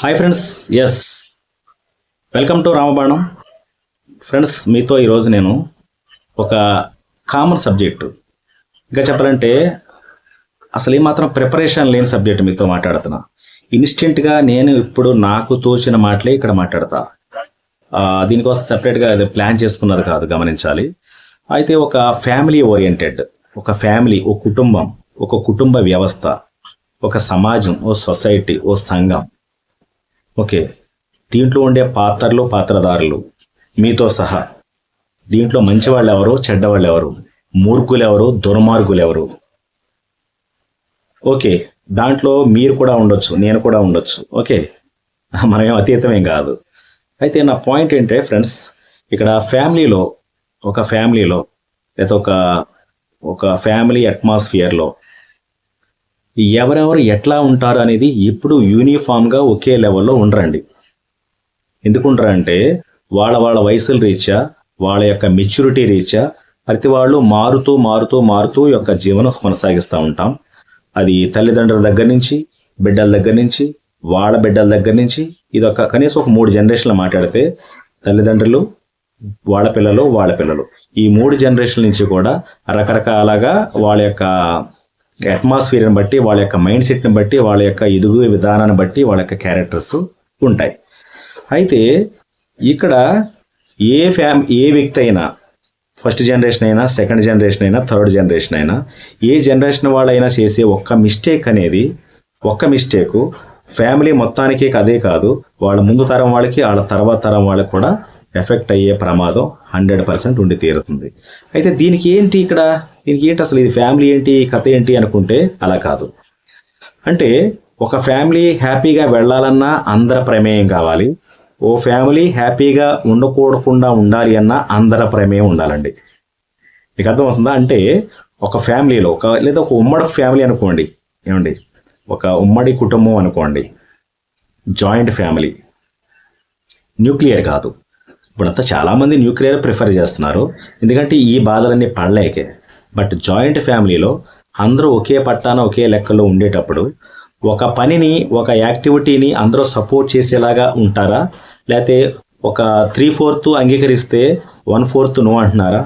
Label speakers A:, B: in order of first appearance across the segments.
A: Hi friends yes welcome to Ramabanam friends మీతో ఈరోజు నేను ఒక కామన్ సబ్జెక్టు ఇంకా చెప్పాలంటే అసలు ఏమాత్రం ప్రిపరేషన్ లేని సబ్జెక్ట్ మీతో మాట్లాడుతున్నా. ఇన్స్టెంట్గా నేను ఇప్పుడు నాకు తోచిన మాటలే ఇక్కడ మాట్లాడతా. దీనికోసం సపరేట్గా అది ప్లాన్ చేసుకున్నది కాదు గమనించాలి. అయితే ఒక ఫ్యామిలీ ఓరియంటెడ్ ఒక ఫ్యామిలీ ఒక కుటుంబం ఒక కుటుంబ వ్యవస్థ ఒక సమాజం ఓ సొసైటీ ఓ సంఘం ఓకే. దీంట్లో ఉండే పాత్రలు పాత్రధారులు మీతో సహా. దీంట్లో మంచి వాళ్ళు ఎవరు చెడ్డవాళ్ళు ఎవరు మూర్ఖులు ఎవరు దుర్మార్గులు ఎవరు ఓకే. దాంట్లో మీరు కూడా ఉండొచ్చు నేను కూడా ఉండొచ్చు. ఓకే. మనమేం అతీతమేం కాదు. అయితే నా పాయింట్ ఏంటంటే ఫ్రెండ్స్ ఇక్కడ ఫ్యామిలీలో ఒక ఫ్యామిలీలో లేదా ఒక ఒక ఫ్యామిలీ అట్మాస్ఫియర్లో ఎవరెవరు ఎట్లా ఉంటారు అనేది ఇప్పుడు యూనిఫామ్గా ఒకే లెవెల్లో ఉండరండి. ఎందుకు వాళ్ళ వాళ్ళ వయసుల రీత్యా వాళ్ళ యొక్క మెచ్యూరిటీ రీత్యా ప్రతి వాళ్ళు మారుతూ మారుతూ మారుతూ యొక్క జీవనం కొనసాగిస్తూ ఉంటాం. అది తల్లిదండ్రుల దగ్గర నుంచి బిడ్డల దగ్గర నుంచి వాళ్ళ బిడ్డల దగ్గర నుంచి ఇది ఒక కనీసం ఒక మూడు జనరేషన్లు మాట్లాడితే తల్లిదండ్రులు వాళ్ళ పిల్లలు వాళ్ళ పిల్లలు. ఈ మూడు జనరేషన్ల నుంచి కూడా రకరకాలుగా వాళ్ళ యొక్క అట్మాస్ఫియర్ని బట్టి వాళ్ళ యొక్క మైండ్ సెట్ని బట్టి వాళ్ళ యొక్క ఎదుగు విధానాన్ని బట్టి వాళ్ళ యొక్క క్యారెక్టర్స్ ఉంటాయి. అయితే ఇక్కడ ఏ ఫ్యామ్ ఏ వ్యక్తి అయినా ఫస్ట్ జనరేషన్ అయినా సెకండ్ జనరేషన్ అయినా థర్డ్ జనరేషన్ అయినా ఏ జనరేషన్ వాళ్ళైనా చేసే ఒక్క మిస్టేక్ అనేది ఒక్క మిస్టేకు ఫ్యామిలీ మొత్తానికి అదే కాదు వాళ్ళ ముందు తరం వాళ్ళకి వాళ్ళ తర్వాత తరం వాళ్ళకి కూడా ఎఫెక్ట్ అయ్యే ప్రమాదం హండ్రెడ్ పర్సెంట్ ఉండి తీరుతుంది. అయితే దీనికి ఏంటి ఇక్కడ దీనికి ఏంటి అసలు ఇది ఫ్యామిలీ ఏంటి కథ ఏంటి అనుకుంటే అలా కాదు. అంటే ఒక ఫ్యామిలీ హ్యాపీగా వెళ్ళాలన్నా అందరి ప్రమేయం కావాలి. ఓ ఫ్యామిలీ హ్యాపీగా ఉండకూడకుండా ఉండాలి అన్నా అందరి ప్రమేయం ఉండాలండి. మీకు అర్థమవుతుందా? అంటే ఒక ఫ్యామిలీలో ఒక లేదా ఒక ఉమ్మడి ఫ్యామిలీ అనుకోండి. ఏమండి? ఒక ఉమ్మడి కుటుంబం అనుకోండి. Joint family. న్యూక్లియర్ కాదు. ఇప్పుడంతా చాలామంది న్యూక్లియర్ ప్రిఫర్ చేస్తున్నారు. ఎందుకంటే ఈ బాధలన్నీ పడలేకే. బట్ జాయింట్ ఫ్యామిలీలో అందరూ ఒకే పట్టాన ఒకే లెక్కలో ఉండేటప్పుడు ఒక పనిని ఒక యాక్టివిటీని అందరూ సపోర్ట్ చేసేలాగా ఉంటారా? లేకపోతే ఒక త్రీ ఫోర్త్ అంగీకరిస్తే వన్ ఫోర్త్ నో అంటున్నారా?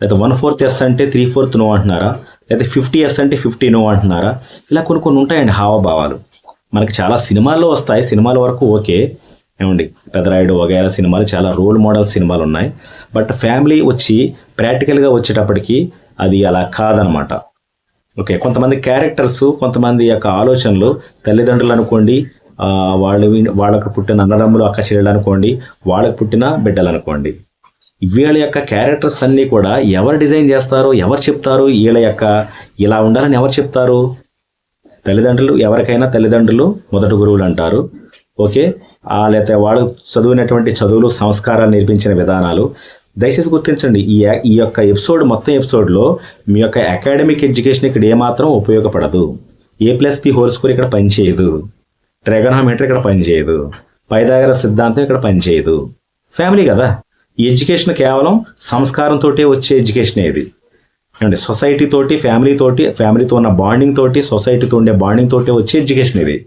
A: లేదా వన్ ఫోర్త్ ఎస్ అంటే త్రీ ఫోర్త్ నో అంటున్నారా? లేదా ఫిఫ్టీ ఎస్ అంటే ఫిఫ్టీ నో అంటున్నారా? ఇలా కొన్ని కొన్ని ఉంటాయండి హావభావాలు. మనకి చాలా సినిమాల్లో వస్తాయి సినిమాల వరకు ఓకే. ఏమండి పెదరాయుడు వగైరా సినిమాలు చాలా రోల్ మోడల్ సినిమాలు ఉన్నాయి. బట్ ఫ్యామిలీ వచ్చి ప్రాక్టికల్గా వచ్చేటప్పటికి అది అలా కాదనమాట. ఓకే కొంతమంది క్యారెక్టర్స్ కొంతమంది యొక్క ఆలోచనలు తల్లిదండ్రులు అనుకోండి వాళ్ళు వాళ్ళకు పుట్టిన అన్నదమ్ములు అక్క చెల్లెలు అనుకోండి వాళ్ళకు పుట్టిన బిడ్డలు అనుకోండి. వీళ్ళ యొక్క క్యారెక్టర్స్ అన్నీ కూడా ఎవరు డిజైన్ చేస్తారో ఎవరు చెప్తారు వీళ్ళ యొక్క ఇలా ఉండాలని ఎవరు చెప్తారు? తల్లిదండ్రులు ఎవరికైనా తల్లిదండ్రులు మొదటి గురువులు అంటారు. ఓకే లేకపోతే వాళ్ళు చదివినటువంటి చదువులు సంస్కారాలు నేర్పించిన విధానాలు దయచేసి గుర్తించండి ఈ ఈ యొక్క ఎపిసోడ్ మొత్తం ఎపిసోడ్లో మీ యొక్క అకాడమిక్ ఎడ్యుకేషన్ ఇక్కడ ఏమాత్రం ఉపయోగపడదు. A plus b whole square ఇక్కడ పనిచేయదు. ట్రెగనామీటర్ ఇక్కడ పనిచేయదు. పైదాగర సిద్ధాంతం ఇక్కడ పనిచేయదు. ఫ్యామిలీ కదా. ఈ ఎడ్యుకేషన్ కేవలం సంస్కారంతో వచ్చే ఎడ్యుకేషన్ ఇది. అండి సొసైటీ తోటి ఫ్యామిలీ తోటి ఫ్యామిలీతో ఉన్న బాండింగ్ తోటి సొసైటీతో ఉండే బాండింగ్ తోటి వచ్చే ఎడ్యుకేషన్ ఇది.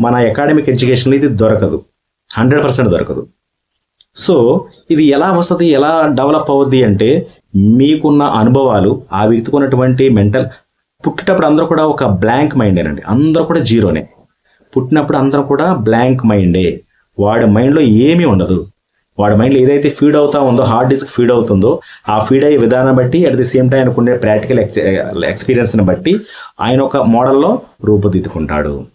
A: మన అకాడమిక్ ఎడ్యుకేషన్ ఇది దొరకదు. హండ్రెడ్ పర్సెంట్ దొరకదు. సో ఇది ఎలా వస్తుంది ఎలా డెవలప్ అవుద్ది అంటే మీకున్న అనుభవాలు ఆ వ్యక్తికి ఉన్నటువంటి మెంటల్ పుట్టేటప్పుడు అందరూ కూడా ఒక బ్లాంక్ మైండేనండి. అందరూ కూడా జీరోనే. పుట్టినప్పుడు అందరూ కూడా బ్లాంక్ మైండే. వాడి మైండ్లో ఏమీ ఉండదు. వాడి మైండ్లో ఏదైతే ఫీడ్ అవుతా ఉందో హార్డ్ డిస్క్ ఫీడ్ అవుతుందో ఆ ఫీడ్ అయ్యే విధానం బట్టి అట్ ది సేమ్ టైం అనుకునే ప్రాక్టికల్ ఎక్స్ ఎక్స్పీరియన్స్ని బట్టి ఆయన ఒక మోడల్లో రూపుదిద్దుకుంటాడు.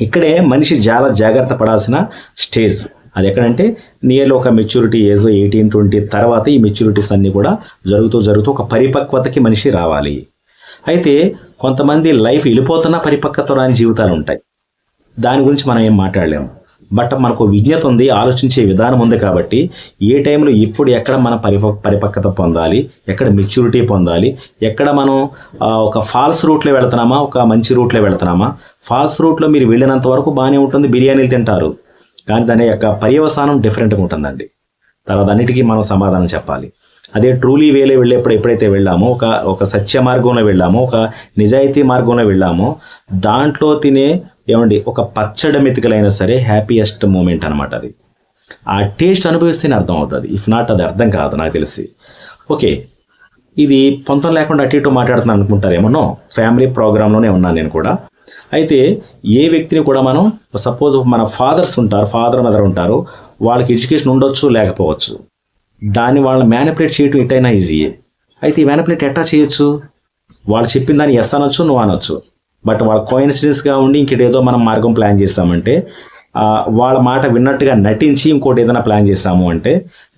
A: ఇక్కడే మనిషి చాలా జాగ్రత్త పడాల్సిన స్టేజ్. అది ఎక్కడంటే నియర్లీ ఒక మెచ్యూరిటీ ఏజ్ ఎయిటీన్ ట్వంటీ తర్వాత ఈ మెచ్యూరిటీస్ అన్నీ కూడా జరుగుతూ జరుగుతూ ఒక పరిపక్వతకి మనిషి రావాలి. అయితే కొంతమంది లైఫ్ వెళ్ళిపోతున్న పరిపక్వత రాని జీవితాలు ఉంటాయి దాని గురించి మనం ఏం మాట్లాడలేము బట్ మనకు విజ్ఞత ఉంది ఆలోచించే విధానం ఉంది కాబట్టి ఏ టైంలో ఇప్పుడు ఎక్కడ మన పరిప పరిపక్వత పొందాలి ఎక్కడ మెచ్యూరిటీ పొందాలి ఎక్కడ మనం ఒక ఫాల్స్ రూట్లో వెళుతున్నామా ఒక మంచి రూట్లో వెళుతున్నామా ఫాల్స్ రూట్లో మీరు వెళ్ళినంత వరకు బాగానే ఉంటుంది బిర్యానీలు తింటారు. కానీ దాని యొక్క పర్యవసానం డిఫరెంట్గా ఉంటుందండి. తర్వాత అన్నిటికీ మనం సమాధానం చెప్పాలి. అదే ట్రూలీ వేలే వెళ్ళేప్పుడు ఎప్పుడైతే వెళ్ళామో ఒక ఒక సత్య మార్గంలో వెళ్ళామో ఒక నిజాయితీ మార్గంలో వెళ్ళామో దాంట్లో తినే ఏమండి ఒక పచ్చడి మెతుకలైనా సరే హ్యాపీయెస్ట్ మూమెంట్ అనమాట అది. ఆ టేస్ట్ అనుభవిస్తేనే అర్థం అవుతుంది. ఇఫ్ నాట్ అది అర్థం కాదు నాకు తెలిసి. ఓకే. ఇది పొంతం లేకుండా అటు ఇటు మాట్లాడుతున్నాను అనుకుంటారేమో ఫ్యామిలీ ప్రోగ్రాంలోనే ఉన్నాను నేను కూడా. అయితే ఏ వ్యక్తిని కూడా మనం సపోజ్ మన ఫాదర్స్ ఉంటారు ఫాదర్ మదర్ ఉంటారు వాళ్ళకి ఎడ్యుకేషన్ ఉండొచ్చు లేకపోవచ్చు. దాన్ని వాళ్ళని మ్యానిపులేట్ చేయటం ఇటైనా ఈజీయే అయితే ఈ మ్యానిపులేట్ ఎట్టా చేయొచ్చు? వాళ్ళు చెప్పిన దాన్ని ఎస్ అనొచ్చు నువ్వు అనొచ్చు. బట్ వాళ్ళ కోయిన్సిడెన్స్గా ఉండి ఇంకేదో మనం మార్గం ప్లాన్ చేస్తామంటే వాళ్ళ మాట విన్నట్టుగా నటించి ఇంకోటి ఏదైనా ప్లాన్ చేస్తాము అంటే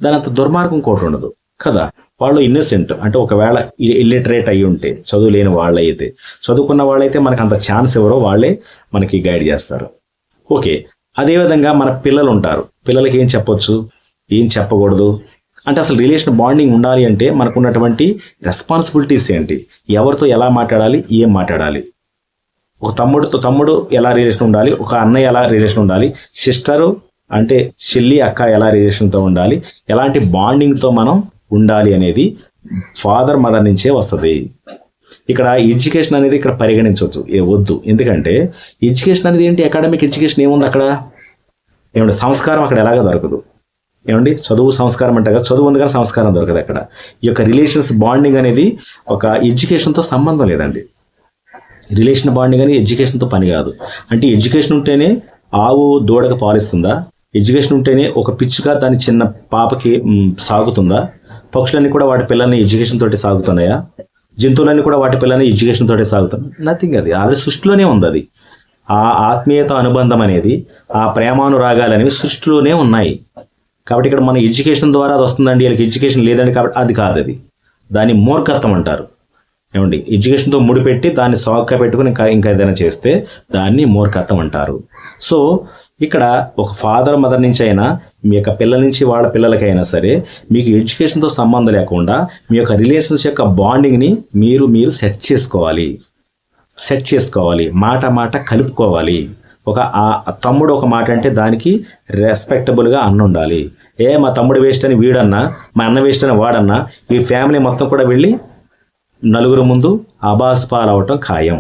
A: దాని దుర్మార్గం ఇంకోటి ఉండదు. కదా? వాళ్ళు ఇన్నోసెంట్ అంటే ఒకవేళ ఇల్లిటరేట్ అయ్యి ఉంటే చదువు లేని వాళ్ళైతే. చదువుకున్న వాళ్ళైతే మనకు అంత ఛాన్స్ ఎవరో వాళ్ళే మనకి గైడ్ చేస్తారు. ఓకే. అదేవిధంగా మన పిల్లలు ఉంటారు. పిల్లలకి ఏం చెప్పొచ్చు? ఏం చెప్పకూడదు? అంటే అసలు రిలేషన్ బాండింగ్ ఉండాలి అంటే మనకున్నటువంటి రెస్పాన్సిబిలిటీస్ ఏంటి? ఎవరితో ఎలా మాట్లాడాలి? ఏం మాట్లాడాలి? ఒక తమ్ముడితో తమ్ముడు ఎలా రిలేషన్ ఉండాలి? ఒక అన్నయ్య ఎలా రిలేషన్ ఉండాలి? సిస్టరు అంటే చెల్లి అక్క ఎలా రిలేషన్తో ఉండాలి? ఎలాంటి బాండింగ్తో మనం ఉండాలి అనేది ఫాదర్ మదర్ నుంచే వస్తుంది. ఇక్కడ ఎడ్యుకేషన్ అనేది ఇక్కడ పరిగణించవచ్చు ఏ వద్దు. ఎందుకంటే ఎడ్యుకేషన్ అనేది ఏంటి? అకాడమిక్ ఎడ్యుకేషన్ ఏముంది అక్కడ? ఏమంటే సంస్కారం అక్కడ ఎలాగ దొరకదు. ఏమండి చదువు సంస్కారం అంటే కదా చదువు ఉంది కానీ సంస్కారం దొరకదు అక్కడ. ఈ యొక్క రిలేషన్స్ బాండింగ్ అనేది ఒక ఎడ్యుకేషన్తో సంబంధం లేదండి. రిలేషన్ బాండింగ్ అనేది ఎడ్యుకేషన్తో పని కాదు. అంటే ఎడ్యుకేషన్ ఉంటేనే ఆవు దూడకు పాలిస్తుందా? ఎడ్యుకేషన్ ఉంటేనే ఒక పిచ్చుగా దాని చిన్న పాపకి సాగుతుందా? పక్షులన్నీ కూడా వాటి పిల్లల్ని ఎడ్యుకేషన్ తోటి సాగుతున్నాయా? జంతువులన్నీ కూడా వాటి పిల్లల్ని ఎడ్యుకేషన్ తోటి సాగుతున్నాయి? నథింగ్ అది. ఆవిడ సృష్టిలోనే ఉంది అది. ఆ ఆత్మీయత అనుబంధం అనేది ఆ ప్రేమానురాగాలు అనేవి సృష్టిలోనే ఉన్నాయి. కాబట్టి ఇక్కడ మన ఎడ్యుకేషన్ ద్వారా అది వస్తుందండి వీళ్ళకి ఎడ్యుకేషన్ లేదండి కాబట్టి అది కాదు అది. దాన్ని మూర్ఖత్వం అంటారు. ఏమండి? ఎడ్యుకేషన్తో ముడిపెట్టి దాన్ని సాగ్గా పెట్టుకుని ఇంకా ఇంకా ఏదైనా చేస్తే దాన్ని మూర్ఖత్వం అంటారు. సో ఇక్కడ ఒక ఫాదర్ మదర్ నుంచి అయినా మీ యొక్క పిల్లల నుంచి వాళ్ళ పిల్లలకైనా సరే మీకు ఎడ్యుకేషన్తో సంబంధం లేకుండా మీ యొక్క రిలేషన్స్ యొక్క బాండింగ్ని మీరు మీరు సెట్ చేసుకోవాలి. సెట్ చేసుకోవాలి. మాట మాట కలుపుకోవాలి. ఒక ఆ తమ్ముడు ఒక మాట అంటే దానికి రెస్పెక్టబుల్గా అన్న ఉండాలి. ఏ మా తమ్ముడు వేస్ట్ అని వీడన్నా మా అన్న వేస్ట్ అని వాడన్నా ఈ ఫ్యామిలీ మొత్తం కూడా వెళ్ళి నలుగురు ముందు అబాస్ పాలవటం ఖాయం.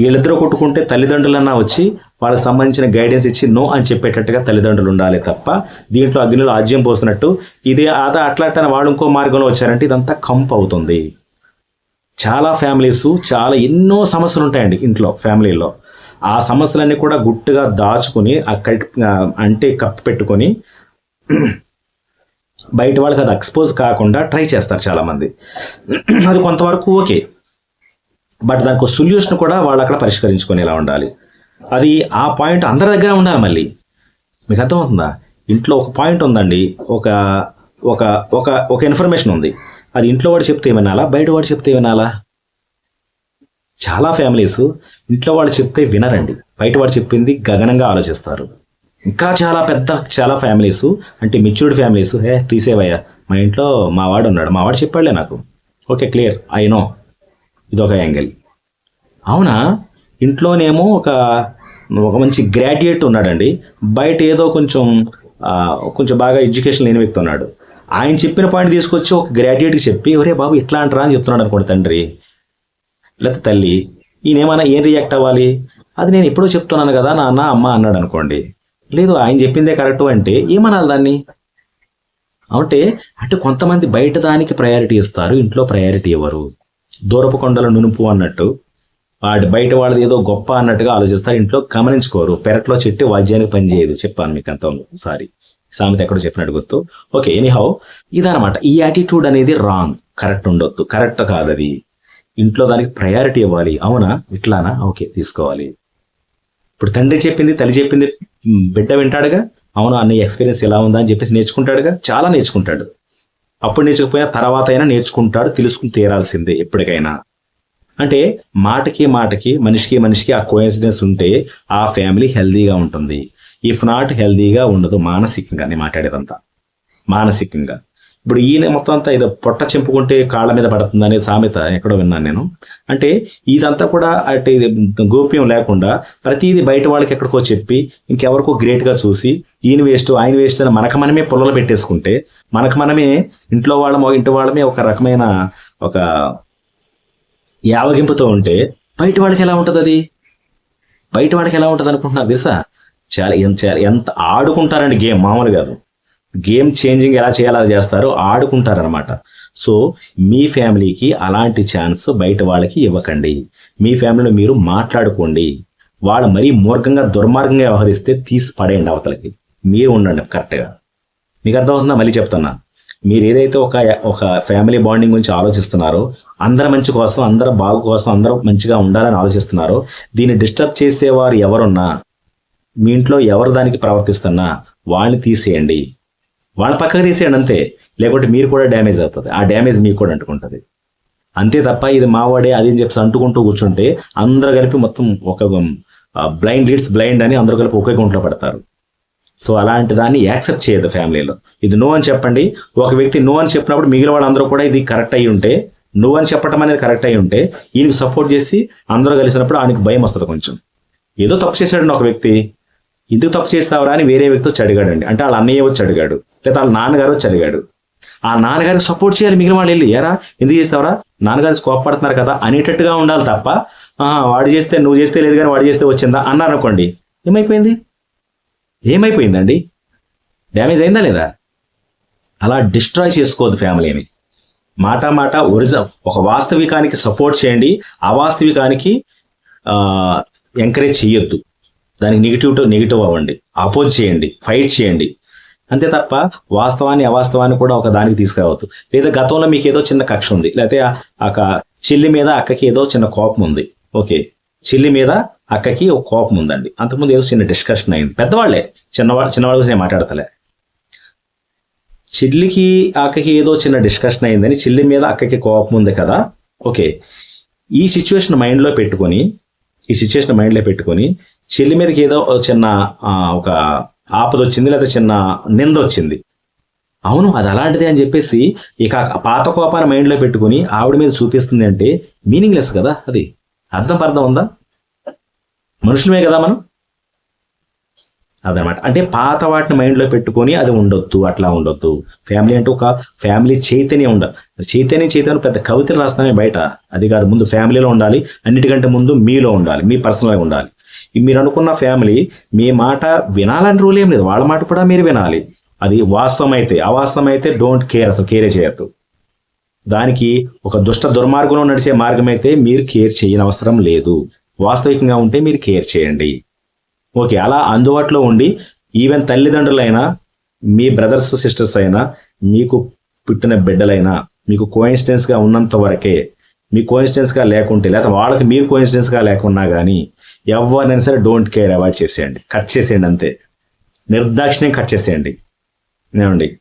A: వీళ్ళిద్దరూ కొట్టుకుంటే తల్లిదండ్రులన్నా వచ్చి వాళ్ళకి సంబంధించిన గైడెన్స్ ఇచ్చి నో అని చెప్పేటట్టుగా తల్లిదండ్రులు ఉండాలి తప్ప దీంట్లో అగ్నిలో ఆజ్యం పోసినట్టు ఇది అదా అట్లా అట్లా వాళ్ళు ఇంకో మార్గంలో వచ్చారంటే ఇదంతా కంప్ అవుతుంది. చాలా ఫ్యామిలీస్ చాలా ఎన్నో సమస్యలు ఉంటాయండి ఇంట్లో ఫ్యామిలీలో ఆ సమస్యలన్నీ కూడా గుట్టుగా దాచుకుని ఆ అంటే కప్పు పెట్టుకొని బయట వాళ్ళకి అది ఎక్స్పోజ్ కాకుండా ట్రై చేస్తారు చాలామంది. అది కొంతవరకు ఓకే బట్ దానికి సొల్యూషన్ కూడా వాళ్ళు అక్కడ పరిష్కరించుకునేలా ఉండాలి. అది ఆ పాయింట్ అందరి దగ్గర ఉండాలి మళ్ళీ. మీకు అర్థమవుతుందా? ఇంట్లో ఒక పాయింట్ ఉందండి ఒక ఒక ఒక ఒక ఇన్ఫర్మేషన్ ఉంది. అది ఇంట్లో వాడు చెప్తే వినాలా? బయట వాడు చెప్తే వినాలా? చాలా ఫ్యామిలీస్ ఇంట్లో వాళ్ళు చెప్తే వినరండి. బయట వాడు చెప్పింది గగనంగా ఆలోచిస్తారు. ఇంకా చాలా పెద్ద చాలా ఫ్యామిలీస్ అంటే మెచ్యూర్డ్ ఫ్యామిలీస్ హే తీసేవయ్యా మా ఇంట్లో మా వాడు ఉన్నాడు మా వాడు చెప్పాడులే నాకు. Okay clear I know. ఇదొక యాంగిల్. అవునా? ఇంట్లోనేమో ఒక ఒక మంచి గ్రాడ్యుయేట్ ఉన్నాడండి. బయట ఏదో కొంచెం కొంచెం బాగా ఎడ్యుకేషన్ లేని వ్యక్తి ఉన్నాడు. ఆయన చెప్పిన పాయింట్ తీసుకొచ్చి ఒక గ్రాడ్యుయేట్కి చెప్పి ఒరే బాబు ఇట్లా అంటారా అని చెప్తున్నాడు అనుకోండి తండ్రి. లేకపోతే తల్లి ఈయనేమన్నా ఏం రియాక్ట్ అవ్వాలి? అది నేను ఎప్పుడో చెప్తున్నాను కదా నాన్న అమ్మ అన్నాడు అనుకోండి. లేదు ఆయన చెప్పిందే కరెక్ట్ అంటే ఏమనాలి దాన్ని? అంటే అంటే కొంతమంది బయట దానికి ప్రయారిటీ ఇస్తారు ఇంట్లో ప్రయారిటీ ఇవ్వరు. దూరపు కొండల నునుపు అన్నట్టు వాటి బయట వాళ్ళది ఏదో గొప్ప అన్నట్టుగా ఆలోచిస్తారు. ఇంట్లో గమనించుకోరు. పెరట్లో చెట్టు వాద్యానికి పనిచేయదు చెప్పాను మీకు అంత సారీ సామెత ఎక్కడో చెప్పినట్టు గుర్తు. ఓకే ఎనీహౌ ఇదనమాట ఈ యాటిట్యూడ్ అనేది రాంగ్ కరెక్ట్ ఉండొద్దు. కరెక్ట్ కాదు అది. ఇంట్లో దానికి ప్రయారిటీ ఇవ్వాలి. అవునా? ఇట్లానా? ఓకే తీసుకోవాలి. ఇప్పుడు తండ్రి చెప్పింది తల్లి చెప్పింది బిడ్డ వింటాడుగా? అవును? అన్ని ఎక్స్పీరియన్స్ ఎలా ఉందా అని చెప్పేసి నేర్చుకుంటాడుగా? చాలా నేర్చుకుంటాడు. అప్పుడు నేర్చుకుపోయిన తర్వాత అయినా నేర్చుకుంటాడు తెలుసుకుని తీరాల్సిందే ఎప్పటికైనా. అంటే మాటకి మాటకి మనిషికి మనిషికి ఆ కోయిన్సిడెన్స్ ఉంటే ఆ ఫ్యామిలీ హెల్దీగా ఉంటుంది. ఇఫ్ నాట్ హెల్దీగా ఉండదు మానసికంగా నేను మాట్లాడేదంతా. మానసికంగా. ఇప్పుడు ఈయన మొత్తం అంతా ఏదో పొట్ట చెంపుకుంటే కాళ్ళ మీద పడుతుంది అనే సామెత ఎక్కడో విన్నాను నేను. అంటే ఇదంతా కూడా అంటే ఇది గోప్యం లేకుండా ప్రతిదీ బయట వాళ్ళకి ఎక్కడికో చెప్పి ఇంకెవరికో గ్రేట్గా చూసి ఈయన వేస్ట్ ఆయన వేస్ట్ అని మనకు మనమే పొలలు పెట్టేసుకుంటే మనకు మనమే ఇంట్లో వాళ్ళమో ఇంటి వాళ్ళమే ఒక రకమైన ఒక యావగింపుతో ఉంటే బయట వాళ్ళకి ఎలా ఉంటుంది అది బయట వాళ్ళకి ఎలా ఉంటుంది అనుకుంటున్నారు తెలుసా? చాలా ఎంత చాలా- ఎంత ఆడుకుంటారండి గేమ్ మామూలు కాదు. గేమ్ చేంజింగ్ ఎలా చేయాలో చేస్తారో ఆడుకుంటారనమాట సో మీ ఫ్యామిలీకి అలాంటి ఛాన్స్ బయట వాళ్ళకి ఇవ్వకండి. మీ ఫ్యామిలీలో మీరు మాట్లాడుకోండి. వాళ్ళు మరీ మూర్ఖంగా దుర్మార్గంగా వ్యవహరిస్తే తీసి పడేయండి అవతలకి. మీరు ఉండండి కరెక్ట్గా. మీకు అర్థమవుతుందా? మళ్ళీ చెప్తున్నా. మీరు ఏదైతే ఒక ఒక ఫ్యామిలీ బాండింగ్ గురించి ఆలోచిస్తున్నారో అందరి మంచి కోసం అందరి బాగు కోసం అందరూ మంచిగా ఉండాలని ఆలోచిస్తున్నారో దీన్ని డిస్టర్బ్ చేసేవారు ఎవరున్నా మీ ఇంట్లో ఎవరు దానికి ప్రవర్తిస్తున్నా వాళ్ళని తీసేయండి. వాళ్ళ పక్కకు తీసేయండి అంతే. లేకుంటే మీరు కూడా డ్యామేజ్ అవుతుంది. ఆ డ్యామేజ్ మీకు కూడా అంటుకుంటుంది. అంతే తప్ప ఇది మావాడే అది అని చెప్పి అంటుకుంటూ కూర్చుంటే అందరూ కలిపి మొత్తం ఒక బ్లైండ్ లీడ్స్ బ్లైండ్ అని అందరూ కలిపి ఒకే గుంట్లో పడతారు. సో అలాంటి దాన్ని యాక్సెప్ట్ చేయదు ఫ్యామిలీలో. ఇది నో అని చెప్పండి. ఒక వ్యక్తి నో అని చెప్పినప్పుడు మిగిలిన వాళ్ళందరూ కూడా ఇది కరెక్ట్ అయి ఉంటే నో అని చెప్పడం అనేది కరెక్ట్ అయి ఉంటే ఈయనకి సపోర్ట్ చేసి అందరూ కలిసినప్పుడు ఆయనకి భయం వస్తుంది కొంచెం. ఏదో తప్పు చేశాడండి ఒక వ్యక్తి. ఎందుకు తప్పు చేస్తావరా అని వేరే వ్యక్తి వచ్చి అడిగాడండి అంటే వాళ్ళ అన్నయ్య వచ్చి అడిగాడు. లేదా వాళ్ళ నాన్నగారు చదివాడు. ఆ నాన్నగారికి సపోర్ట్ చేయాలి మిగిలిన వాళ్ళు వెళ్ళి. ఎరా ఎందుకు చేస్తావరా? నాన్నగారు కోపడుతున్నారు కదా అనేటట్టుగా ఉండాలి తప్ప వాడు చేస్తే నువ్వు చేస్తే లేదు కానీ వాడు చేస్తే వచ్చిందా అన్నారు అనుకోండి. ఏమైపోయింది? ఏమైపోయిందండి? డ్యామేజ్ అయిందా లేదా? అలా డిస్ట్రాయ్ చేసుకోవద్దు ఫ్యామిలీని. మాట మాట ఒరిజినల్ ఒక వాస్తవికానికి సపోర్ట్ చేయండి. అవాస్తవికానికి ఎంకరేజ్ చేయొద్దు. దానికి నెగిటివ్ టు నెగిటివ్ అవ్వండి. అపోజ్ చేయండి. ఫైట్ చేయండి. అంతే తప్ప వాస్తవాన్ని అవాస్తవాన్ని కూడా ఒక దానికి తీసుకురావద్దు. లేదా గతంలో మీకు ఏదో చిన్న కక్ష ఉంది. లేకపోతే ఆ- ఒక మీద అక్కకి ఏదో చిన్న కోపం ఉంది. ఓకే. చిల్లి మీద అక్కకి ఒక కోపం ఉందండి. అంతకుముందు ఏదో చిన్న డిస్కషన్ అయింది. పెద్దవాళ్ళే. చిన్నవాళ్ళు చిన్నవాళ్ళ గురించి నేను మాట్లాడతలే. చిల్లికి అక్కకి ఏదో చిన్న డిస్కషన్ అయిందని చిల్లి మీద అక్కకి కోపం ఉంది కదా. ఓకే. ఈ సిచ్యువేషన్ మైండ్లో పెట్టుకొని ఈ సిచ్యువేషన్ మైండ్లో పెట్టుకొని చెల్లి మీదకి ఏదో ఒక చిన్న ఒక ఆపద వచ్చింది లేదా చిన్న నింద వచ్చింది అవును అది అలాంటిది అని చెప్పేసి ఇక పాత కోపాన్ని మైండ్లో పెట్టుకొని ఆవిడ మీద చూపిస్తుంది అంటే మీనింగ్లెస్ కదా అది. అర్థం పర్థం ఉందా? మనుషులమే కదా మనం? అదనమాట. అంటే పాత వాటిని మైండ్లో పెట్టుకొని అది ఉండొద్దు అట్లా ఉండొద్దు. ఫ్యామిలీ అంటే ఒక ఫ్యామిలీ చైతన్యం ఉండాలి. చైతన్యం చైతన్యం పెద్ద కవితలు రాస్తామే బయట. అది కాదు ముందు ఫ్యామిలీలో ఉండాలి అన్నిటికంటే ముందు మీలో ఉండాలి మీ పర్సనల్గా ఉండాలి. మీరు అనుకున్న ఫ్యామిలీ మీ మాట వినాలని రూల్ ఏం లేదు. వాళ్ళ మాట కూడా మీరు వినాలి. అది వాస్తవం అయితే అవాస్తవం అయితే డోంట్ కేర్ అసలు కేరే చేయొద్దు. దానికి ఒక దుష్ట దుర్మార్గంలో నడిచే మార్గం అయితే మీరు కేర్ చేయని అవసరం లేదు. వాస్తవికంగా ఉంటే మీరు కేర్ చేయండి. ఓకే అలా అందుబాటులో ఉండి ఈవెన్ తల్లిదండ్రులైనా మీ బ్రదర్స్ సిస్టర్స్ అయినా మీకు పుట్టిన బిడ్డలైనా మీకు కోయిన్స్టెన్స్గా ఉన్నంత వరకే మీ coincidence లేకుంటే లేకపోతే వాళ్ళకి మీరు coincidence లేకున్నా కానీ ఎవరినైనా సరే డోంట్ కేర్ అవాయిడ్ చేసేయండి. కట్ చేసేయండి అంతే. నిర్దాక్షిణ్యం కట్ చేసేయండి. ఏమండి?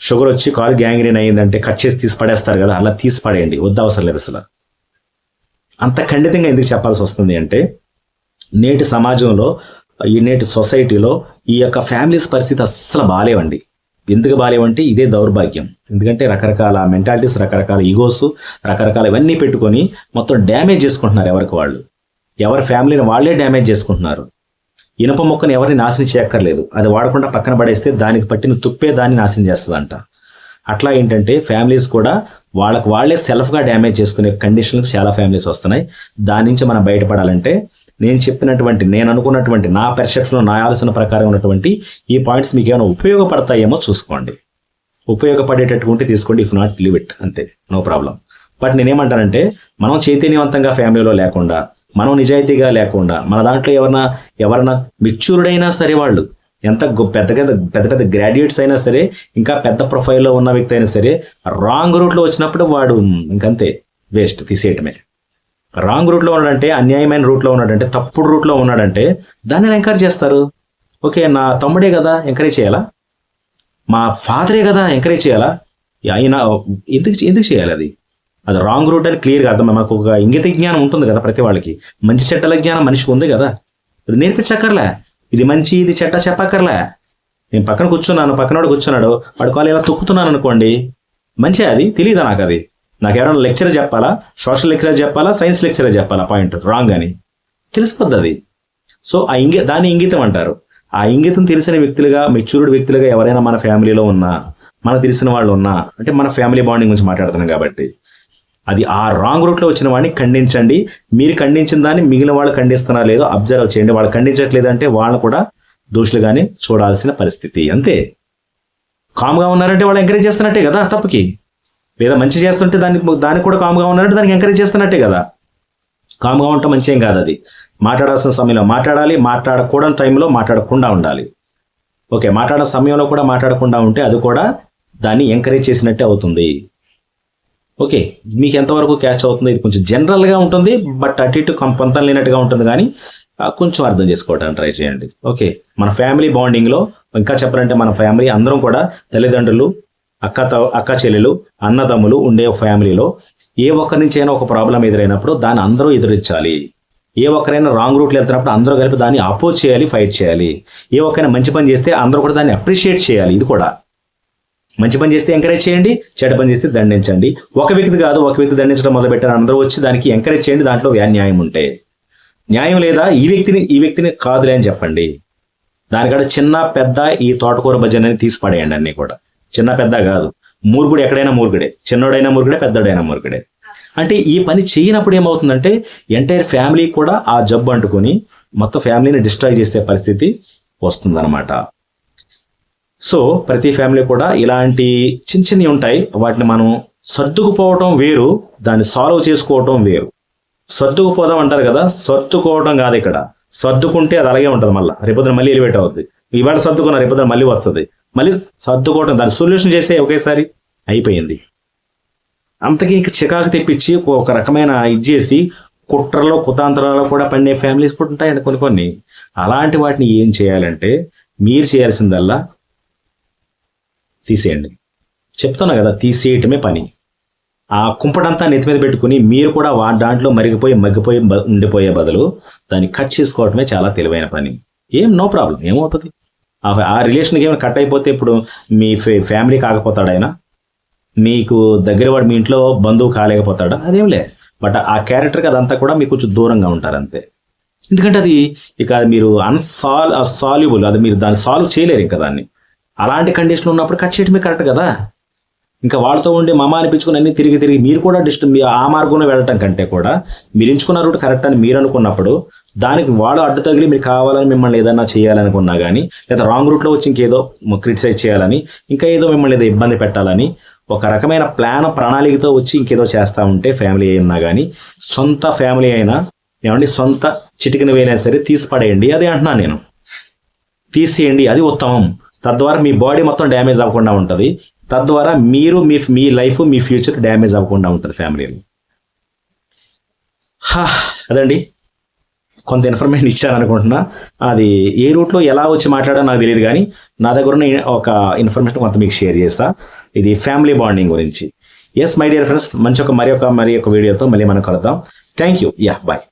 A: షుగర్ వచ్చి కాలు గ్యాంగ్రీన్ అయ్యిందంటే కట్ చేసి తీసి పడేస్తారు కదా అలా తీసి పడేయండి. వద్ద అవసరం లేదు అసలు. అంత ఖండితంగా ఎందుకు చెప్పాల్సి వస్తుంది అంటే నేటి సమాజంలో ఈ నేటి సొసైటీలో ఈ యొక్క ఫ్యామిలీస్ పరిస్థితి అస్సలు బాగాలేవండి ఎందుకు బాగాలేవంటే ఇదే దౌర్భాగ్యం. ఎందుకంటే రకరకాల మెంటాలిటీస్ రకరకాల ఈగోస్ రకరకాల ఇవన్నీ పెట్టుకొని మొత్తం డ్యామేజ్ చేసుకుంటున్నారు ఎవరికి వాళ్ళు. ఎవరి ఫ్యామిలీని వాళ్ళే డ్యామేజ్ చేసుకుంటున్నారు. ఇనుప మొక్కను ఎవరిని నాశనం చేయక్కర్లేదు. అది వాడకుండా పక్కన పడేస్తే దానికి పట్టిన తుప్పే దాన్ని నాశనం చేస్తుందంట. అట్లా ఏంటంటే ఫ్యామిలీస్ కూడా వాళ్ళకు వాళ్ళే సెల్ఫ్గా డ్యామేజ్ చేసుకునే కండిషన్లకు చాలా ఫ్యామిలీస్ వస్తున్నాయి. దాని నుంచి మనం బయటపడాలంటే నేను చెప్పినటువంటి నేను అనుకున్నటువంటి నా పెర్సెప్షన్ నా ఆలోచన ప్రకారం ఉన్నటువంటి ఈ పాయింట్స్ మీకు ఏమైనా ఉపయోగపడతాయేమో చూసుకోండి. ఉపయోగపడేటట్టు ఉంటే తీసుకోండి ఇఫ్ నాట్ లివ్ ఇట్ అంతే. నో ప్రాబ్లం బట్ నేనేమంటానంటే మనం చైతన్యవంతంగా ఫ్యామిలీలో లేకుండా మనం నిజాయితీగా లేకుండా మన దాంట్లో ఎవరన్నా ఎవరన్నా మెచ్యూర్డ్ అయినా సరే వాళ్ళు ఎంత పెద్ద పెద్ద పెద్ద పెద్ద గ్రాడ్యుయేట్స్ అయినా సరే ఇంకా పెద్ద ప్రొఫైల్లో ఉన్న వ్యక్తి అయినా సరే రాంగ్ రూట్లో వచ్చినప్పుడు వాడు ఇంకంతే వేస్ట్ తీసేయటమే. రాంగ్ రూట్లో ఉన్నాడంటే అన్యాయమైన రూట్లో ఉన్నాడంటే తప్పుడు రూట్లో ఉన్నాడంటే దాన్ని ఎంకరేజ్ చేస్తారు? ఓకే నా తమ్ముడే కదా ఎంకరేజ్ చేయాలా? మా ఫాదరే కదా ఎంకరేజ్ చేయాలా? అయినా ఎందుకు ఎందుకు చేయాలి అది? అది రాంగ్ రూట్ అని క్లియర్గా అర్థం. మాకు ఒక ఇంగిత జ్ఞానం ఉంటుంది కదా ప్రతి వాళ్ళకి. మంచి చెట్టల జ్ఞానం మనిషికి ఉంది కదా. అది నేర్పించక్కర్లే. ఇది మంచి ఇది చెట్ట చెప్పక్కర్లే. నేను పక్కన కూర్చున్నాను పక్కనోడు కూర్చున్నాడు వాడు కాలు ఇలా తొక్కుతున్నాను అనుకోండి మంచి అది తెలియదా నాకు అది నాకు ఎవరైనా లెక్చర్ చెప్పాలా? సోషల్ లెక్చరర్ చెప్పాలా? సైన్స్ లెక్చరర్ చెప్పాలా? పాయింట్ రాంగ్ అని. తెలిసిపోద్ది అది. సో ఆ ఇంగి దాన్ని ఇంగితం అంటారు. ఆ ఇంగితం తెలిసిన వ్యక్తులుగా మెచ్యూర్డ్ వ్యక్తులుగా ఎవరైనా మన ఫ్యామిలీలో ఉన్నా మనకు తెలిసిన వాళ్ళు ఉన్నా అంటే మన ఫ్యామిలీ బాండింగ్ గురించి మాట్లాడుతున్నాం కాబట్టి అది ఆ రాంగ్ రూట్లో వచ్చిన వాడిని ఖండించండి. మీరు ఖండించిన దాన్ని మిగిలిన వాళ్ళు ఖండిస్తున్నా లేదో అబ్జర్వ్ చేయండి. వాళ్ళు ఖండించట్లేదంటే వాళ్ళని కూడా దోషులుగానే చూడాల్సిన పరిస్థితి. అంతే. కామ్గా ఉన్నారంటే వాళ్ళు ఎంకరేజ్ చేస్తున్నట్టే కదా తప్పుకి. లేదా మంచి చేస్తుంటే దానికి దానికి కూడా కామ్గా ఉన్నారంటే దానికి ఎంకరేజ్ చేస్తున్నట్టే కదా. కామ్గా ఉండటం మంచి ఏం కాదు అది. మాట్లాడాల్సిన సమయంలో మాట్లాడాలి మాట్లాడకూడని టైంలో మాట్లాడకుండా ఉండాలి. ఓకే మాట్లాడే సమయంలో కూడా మాట్లాడకుండా ఉంటే అది కూడా దాన్ని ఎంకరేజ్ చేసినట్టే అవుతుంది. ఓకే మీకు ఎంతవరకు క్యాచ్ అవుతుంది ఇది కొంచెం జనరల్గా ఉంటుంది బట్ అటు ఇటు కం- లేనట్టుగా ఉంటుంది కానీ కొంచెం అర్థం చేసుకోవడానికి ట్రై చేయండి. ఓకే మన ఫ్యామిలీ బాండింగ్లో ఇంకా చెప్పాలంటే మన ఫ్యామిలీ అందరం కూడా తల్లిదండ్రులు అక్క త- అక్క చెల్లెలు అన్నదమ్ములు ఉండే ఫ్యామిలీలో ఏ ఒక్కరి నుంచి అయినా ఒక ప్రాబ్లం ఎదురైనప్పుడు దాన్ని అందరూ ఎదురించాలి. ఏ ఒక్కరైనా రాంగ్ రూట్లో వెళ్తున్నప్పుడు అందరూ కలిపి దాన్ని అపోజ్ చేయాలి ఫైట్ చేయాలి. ఏ ఒక్కరైనా మంచి పని చేస్తే అందరూ కూడా దాన్ని అప్రిషియేట్ చేయాలి ఇది కూడా. మంచి పని చేస్తే ఎంకరేజ్ చేయండి చెడ్డ పని చేస్తే దండించండి. ఒక వ్యక్తి కాదు ఒక వ్యక్తి దండించడం మొదలు పెట్టారు అందరూ వచ్చి దానికి ఎంకరేజ్ చేయండి దాంట్లో న్యాయం ఉంటే. న్యాయం లేదా? ఈ వ్యక్తిని ఈ వ్యక్తిని కాదులే అని చెప్పండి. దానికాడ చిన్న పెద్ద ఈ తోటకూర భజన అని తీసి పడేయండి అన్ని కూడా. చిన్న పెద్ద కాదు. మూర్ఖుడు ఎక్కడైనా మూర్ఖుడే. చిన్నోడైనా మూర్ఖుడే పెద్దోడైనా మూర్ఖుడే. అంటే ఈ పని చేయనప్పుడు ఏమవుతుందంటే ఎంటైర్ ఫ్యామిలీ కూడా ఆ జబ్బు అంటుకొని మొత్తం ఫ్యామిలీని డిస్ట్రాయ్ చేసే పరిస్థితి వస్తుందన్నమాట. సో ప్రతి ఫ్యామిలీ కూడా ఇలాంటి చిన్న చిన్నవి ఉంటాయి. వాటిని మనం సర్దుకుపోవటం వేరు దాన్ని సాల్వ్ చేసుకోవటం వేరు. సర్దుకుపోదాం అంటారు కదా సర్దుకోవటం కాదు ఇక్కడ. సర్దుకుంటే అది అలాగే ఉంటుంది మళ్ళీ. రేపొద్దున మళ్ళీ ఎలివేట్ అవుతుంది ఇవాళ సర్దుకున్న రేపొద్దున మళ్ళీ వస్తుంది. మళ్ళీ సర్దుకోవటం దాన్ని సొల్యూషన్ చేసే ఒకేసారి అయిపోయింది. అంతకీ చికాకు తెప్పించి ఒక రకమైన ఇది చేసి కుట్రలో కుతాంతరాలు కూడా పండే ఫ్యామిలీస్ కూడా ఉంటాయండి కొన్ని కొన్ని. అలాంటి వాటిని ఏం చేయాలంటే మీరు చేయాల్సిందల్లా తీసేయండి. చెప్తున్నా కదా తీసేయటమే పని. ఆ కుంపటంతా నెత్తి మీద పెట్టుకుని మీరు కూడా వా దాంట్లో మరిగిపోయి మగ్గిపోయి బ- ఉండిపోయే బదులు దాన్ని కట్ చేసుకోవటమే చాలా తెలివైన పని. ఏం నో ప్రాబ్లం ఏమవుతుంది? ఆ- రిలేషన్కి ఏమైనా కట్ అయిపోతే ఇప్పుడు మీ ఫే- ఫ్యామిలీ కాకపోతాడు ఆయన? మీకు దగ్గర వాడు మీ ఇంట్లో బంధువు కాలేకపోతాడా? అదేంలే బట్ ఆ క్యారెక్టర్కి అదంతా కూడా మీకు కొంచెం దూరంగా ఉంటారు అంతే. ఎందుకంటే అది ఇక మీరు అన్సాల్ సాల్యుబుల్ అది మీరు దాన్ని సాల్వ్ చేయలేరు ఇంకా దాన్ని. అలాంటి కండిషన్ ఉన్నప్పుడు కట్ చేయడమే కరెక్ట్ కదా? ఇంకా వాళ్ళతో ఉండి మమ అనిపించుకుని అన్ని తిరిగి తిరిగి మీరు కూడా డిస్టర్బ్ ఆ మార్గంలో వెళ్ళటం కంటే కూడా మీరు ఎంచుకున్న రూట్ కరెక్ట్ అని మీరు అనుకున్నప్పుడు దానికి వాళ్ళు అడ్డు తగిలి మీరు కావాలని మిమ్మల్ని ఏదన్నా చేయాలనుకున్నా కానీ లేదా రాంగ్ రూట్లో వచ్చి ఇంకేదో క్రిటిసైజ్ చేయాలని ఇంకా ఏదో మిమ్మల్ని ఏదో ఇబ్బంది పెట్టాలని ఒక రకమైన ప్లాన్ ప్రణాళికతో వచ్చి ఇంకేదో చేస్తూ ఉంటే ఫ్యామిలీ అయినా కానీ సొంత ఫ్యామిలీ అయినా ఏమండి సొంత చిటికిన వేలైనా సరే తీసి పడేయండి అది అంటున్నాను నేను. తీసేయండి అది ఉత్తమం. తద్వారా మీ బాడీ మొత్తం డ్యామేజ్ అవ్వకుండా ఉంటుంది. తద్వారా మీరు మీ మీ లైఫ్ మీ ఫ్యూచర్ డ్యామేజ్ అవ్వకుండా ఉంటుంది ఫ్యామిలీలో. అదండి. కొంత ఇన్ఫర్మేషన్ ఇచ్చాను అనుకుంటున్నా అది ఏ రూట్లో ఎలా వచ్చి మాట్లాడో నాకు తెలియదు కానీ నా దగ్గర ఉన్న ఒక ఇన్ఫర్మేషన్ కొంత మీకు షేర్ చేస్తా. ఇది ఫ్యామిలీ బాండింగ్ గురించి. ఎస్ మై డియర్ ఫ్రెండ్స్ మంచి ఒక మరి ఒక మరి ఒక వీడియోతో మళ్ళీ మనం కలుద్దాం. Thank you yeah bye